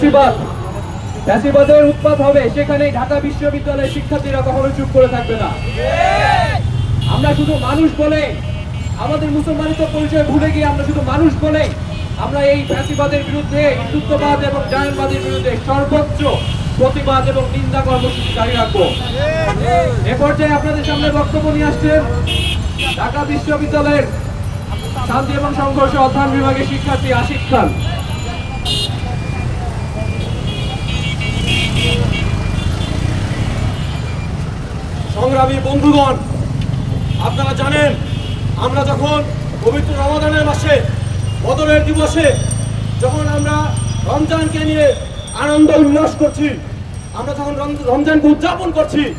ফ্যাসিবাদ ফ্যাসিবাদের উৎপাত হবে, সেখানেই ঢাকা বিশ্ববিদ্যালয়ের শিক্ষার্থীরা কখনো চুপ করে থাকবে না। আমরা শুধু মানুষ বলে, আমাদের মুসলমানিত পরিচয় ভুলে গিয়ে আমরা শুধু মানুষ বলে, আমরা এই ফ্যাসিবাদের বিরুদ্ধে, হিন্দুত্ববাদ এবং জায়নবাদের বিরুদ্ধে সর্বোচ্চ প্রতিবাদ এবং নিন্দা কর্মসূচি জারি রাখব। এ পর্যায়ে আপনাদের সামনে বক্তব্য নিয়ে আসছেন ঢাকা বিশ্ববিদ্যালয়ের শান্তি এবং সংঘর্ষ অধ্যয়ন বিভাগের শিক্ষার্থী আশিক খান। সংগ্রামী বন্ধুগণ, আপনারা জানেন, আমরা যখন পবিত্র রমাদানের মাসে, বদরের দিবসে, যখন আমরা রমজানকে নিয়ে আনন্দ উল্লাস করছি, আমরা যখন রম- রমজানকে উদযাপন করছি,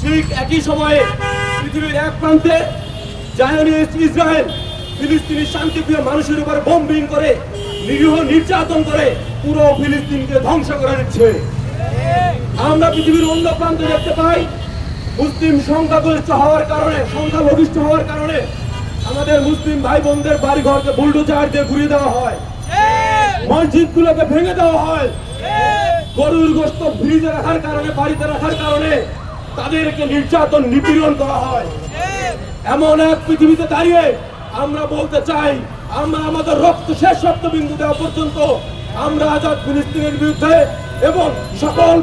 ঠিক একই সময়ে পৃথিবীর এক প্রান্তে জায়নিস্ট ইসরায়েল। ফিলিস্তিনি শান্তিপ্রিয় মানুষের উপর বোম্বিং করে, নিরীহ নির্যাতন করে পুরো ফিলিস্তিনকে ধ্বংস করে দিচ্ছে। আমরা পৃথিবীর অন্য প্রান্তে দেখতে পাই মুসলিম সংখ্যাগরিষ্ঠ হওয়ার কারণে সংখ্যালঘিষ্ঠ হওয়ার কারণে আমাদের মুসলিম ভাই বোনদের বাড়ি ঘরকে বুলডোজার দিয়ে ঘুরিয়ে দেওয়া হয়। মসজিদ গুলোকে ভেঙে দেওয়া হয়। গরুর গোস্ত ফ্রিজে রাখার কারণে বাড়িতে রাখার কারণে তাদেরকে নির্যাতন নিপীড়ন করা হয়। এমন এক পৃথিবীতে দাঁড়িয়ে আমরা বলতে চাই আমরা আমাদের রক্ত শেষ রক্তবিন্দু দেওয়া পর্যন্ত আমরা আজাদ ফিলিস্তিনের বিরুদ্ধে এবং সকল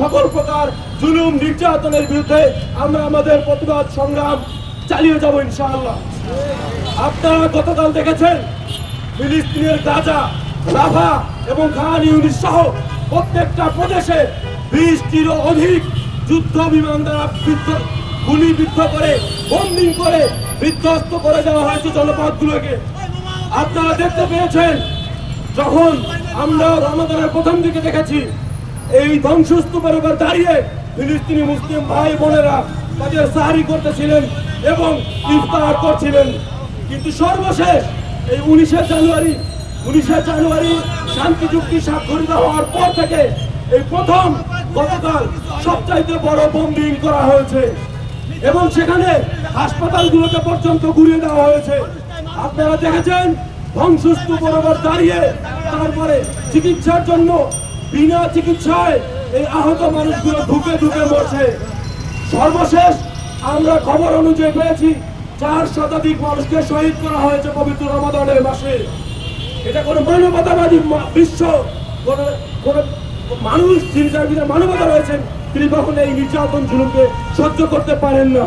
সকল প্রকার জুলুম নির্যাতনের বিরুদ্ধে আমরা আমাদের প্রতিবাদ সংগ্রাম চালিয়ে যাব ইনশাআল্লাহ। আপনারা গতকাল দেখেছেন, ফিলিস্তিনের গাজা রাফা এবং খান ইউনিস সহ প্রত্যেকটা প্রদেশে বিশটিরও অধিক যুদ্ধ বিমান দ্বারা গুলিবিদ্ধ করে বম্বিং করে, বিধ্বস্ত করে দেওয়া হয়েছে জনপদগুলোকে। আপনারা দেখতে পেয়েছেন, যখন আমরা রমাদানের প্রথম দিকে দেখেছি, এই ধ্বংসস্তূপের উপর দাঁড়িয়ে ফিলিস্তিনি মুসলিম ভাই বোনেরা তাদের সাহারি করতেছিলেন এবং ইফতার করছিলেন। কিন্তু সর্বশেষ এই উনিশে জানুয়ারি উনিশে জানুয়ারি শান্তি চুক্তি স্বাক্ষরিত হওয়ার পর থেকে এই প্রথম গতকাল সবচাইতে বড় বোম্বিং করা হয়েছে এবং সেখানে হাসপাতালগুলোকে পর্যন্ত ঘুরিয়ে দেওয়া হয়েছে। আপনারা দেখেছেন, ধ্বংসস্তূপ বরাবর দাঁড়িয়ে তারপরে চিকিৎসার জন্য বিনা চিকিৎসায় এই আহত মানুষগুলো ঢুকে ঢুকে মরছে। সর্বশেষ আমরা খবর অনুযায়ী পেয়েছি চার শতাধিক মানুষকে শহীদ করা হয়েছে পবিত্র রমাদানের মাসে। এটা কোনো মানবতাবাদী বিশ্ব কোনো কোনো মানুষ যিনি যার ভিতরে মানবতা রয়েছেন তিনি কখনো এই নির্যাতন জুলুমকে সহ্য করতে পারেন না।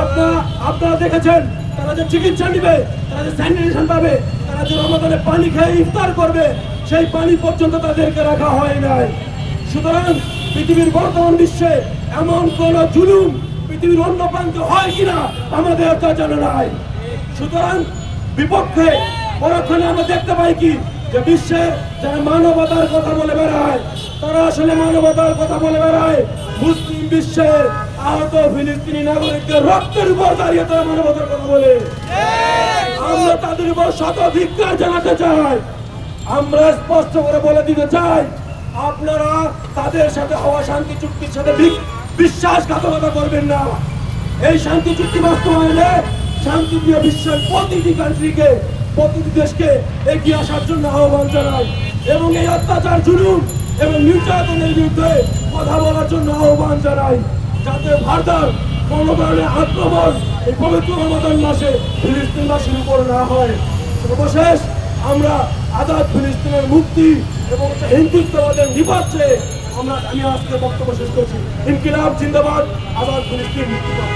আপনারা আপনারা দেখেছেন তারা যে চিকিৎসা নিবে তারা যে স্যানিটেশন পাবে তারা যে রমাদানে পানি খেয়ে ইফতার করবে, সেই পানি পর্যন্ত তাদেরকে রাখা হয় নাই। সুতরাং পৃথিবীর বর্তমান বিশ্বে এমন কোন জুলুম পৃথিবীর অন্য প্রান্তে হয় কিনা, আমাদের তা জানা নাই। সুতরাং বিপক্ষে পরক্ষণে আমরা দেখতে পাই কি, যে বিশ্বে যারা মানবতার কথা বলে বেড়ায়, তারা আসলে মানবতার কথা বলে বেড়ায় মুসলিম বিশ্বের আহত ফিলিস্তিনি নাগরিকদের রক্তের উপর দাঁড়িয়ে তারা মানবতার কথা বলে। আমরা তাদের উপর শত ধিক্কার জানাতে চাই। আমরা স্পষ্ট করে বলে দিতে চাই, আপনারা তাদের সাথে হওয়া শান্তি চুক্তির সাথে বিশ্বাসঘাতকতা করবেন না। এই শান্তি চুক্তি বাস্তবায়নে শান্তিপ্রিয় বিশ্বের প্রতিটি কান্ট্রিকে প্রতিটি দেশকে এগিয়ে আসার জন্য আহ্বান জানাই এবং এই অত্যাচার জুলুম এবং নির্যাতনের বিরুদ্ধে কথা বলার জন্য আহ্বান জানাই। যাতে ভারতের কোনো ধরনের আক্রমণ এই পবিত্র রমাদান মাসে ফিলিস্তিনবাসীর উপর না হয়। সর্বশেষ আমরা আজাদ ফিলিস্তিনের মুক্তি এবং হিন্দুত্ববাদের নিপাচ্ছে আমরা আমি আজকে বক্তব্য শেষ করছি। ইনকিলাব, জিন্দাবাদ, আজাদ ফিলিস্তিন মুক্তিবাদ